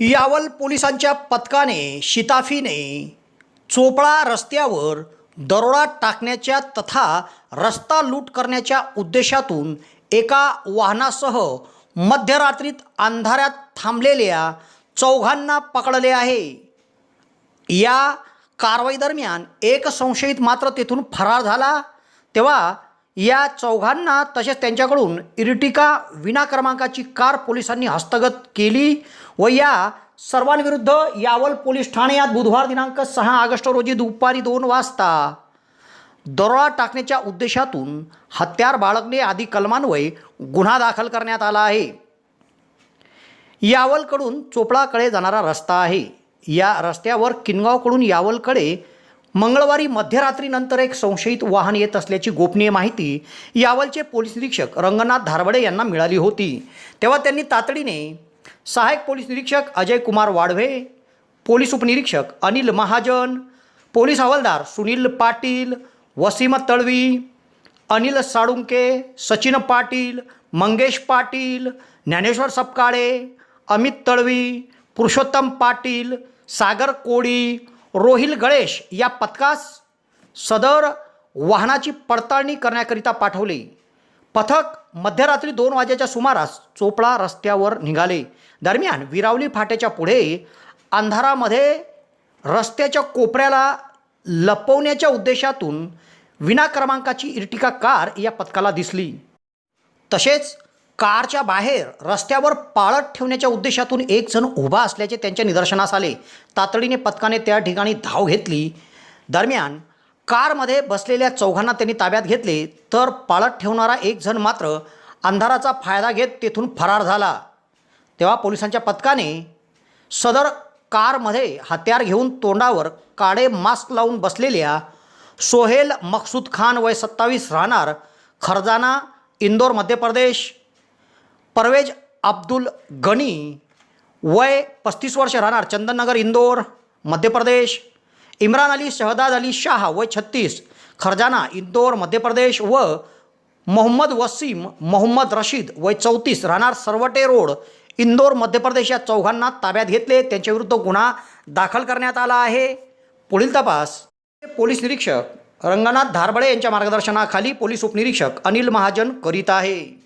यावल पोलिसांच्या पथकाने शिताफीने चोपळा रस्त्यावर दरोडा टाकण्याच्या तथा रस्ता लूट करण्याच्या उद्देशातून एका वाहनासह मध्यरात्रीत अंधारात थांबलेल्या चौघांना पकडले आहे. या कारवाईदरम्यान एक संशयित मात्र तेथून फरार झाला. तेव्हा या चौघांना तसेच त्यांच्याकडून इर्टिका विना क्रमांकाची कार पोलिसांनी हस्तगत केली व या सर्वांविरुद्ध यावल पोलीस ठाण्यात बुधवार दिनांक सहा ऑगस्ट रोजी दुपारी दोन वाजता दरोडा टाकण्याच्या उद्देशातून हत्यार बाळगणे आदी कलमान्वये गुन्हा दाखल करण्यात आला आहे. यावलकडून चोपळाकडे जाणारा रस्ता आहे. या रस्त्यावर किनगावकडून यावलकडे मंगळवारी मध्यरात्रीनंतर एक संशयित वाहन येत असल्याची गोपनीय माहिती यावलचे पोलीस निरीक्षक रंगनाथ धारवडे यांना मिळाली होती. तेव्हा त्यांनी तातडीने सहाय्यक पोलीस निरीक्षक अजय कुमार वाढवे पोलीस उपनिरीक्षक अनिल महाजन पोलीस हवालदार सुनील पाटील वसीम तळवी अनिल साळुंके सचिन पाटील मंगेश पाटील ज्ञानेश्वर सपकाळे अमित तळवी पुरुषोत्तम पाटील सागर कोळी रोहिल गणेश या पथकास सदर वाहनाची पडताळणी करण्याकरिता पाठवले. पथक मध्यरात्री दोन वाजेच्या सुमारास चोपडा रस्त्यावर निघाले. दरम्यान विरावली फाट्याच्या पुढे अंधारामध्ये रस्त्याच्या कोपऱ्याला लपवण्याच्या उद्देशातून विना क्रमांकाची इर्टिका कार या पथकाला दिसली. तसेच कारच्या बाहेर रस्त्यावर पाळत ठेवण्याच्या उद्देशातून एक जण उभा असल्याचे त्यांच्या निदर्शनास आले. तातडीने पथकाने त्या ठिकाणी धाव घेतली. दरम्यान कारमध्ये बसलेल्या चौघांना त्यांनी ताब्यात घेतले तर पाळत ठेवणारा एक जण मात्र अंधाराचा फायदा घेत तेथून फरार झाला. तेव्हा पोलिसांच्या पथकाने सदर कारमध्ये हत्यार घेऊन तोंडावर काळे मास्क लावून बसलेल्या सोहेल मकसूद खान वय सत्तावीस राहणार खरजाना इंदोर मध्य प्रदेश परवेज अब्दुल गनी वय पस्तीस वर्ष राहणार. चंदननगर इंदोर मध्य प्रदेश. इम्रान अली शहदाद अली शाह वय छत्तीस. खरजाना इंदोर मध्य प्रदेश व मोहम्मद वसीम मोहम्मद रशीद वय चौतीस. राहणार सरवटे रोड इंदोर मध्य प्रदेश या चौघांना ताब्यात घेतले. त्यांच्याविरुद्ध गुन्हा दाखल करण्यात आला आहे. पुढील तपास. पोलीस निरीक्षक रंगनाथ धारबळे यांच्या मार्गदर्शनाखाली पोलीस उपनिरीक्षक अनिल महाजन करीत आहे.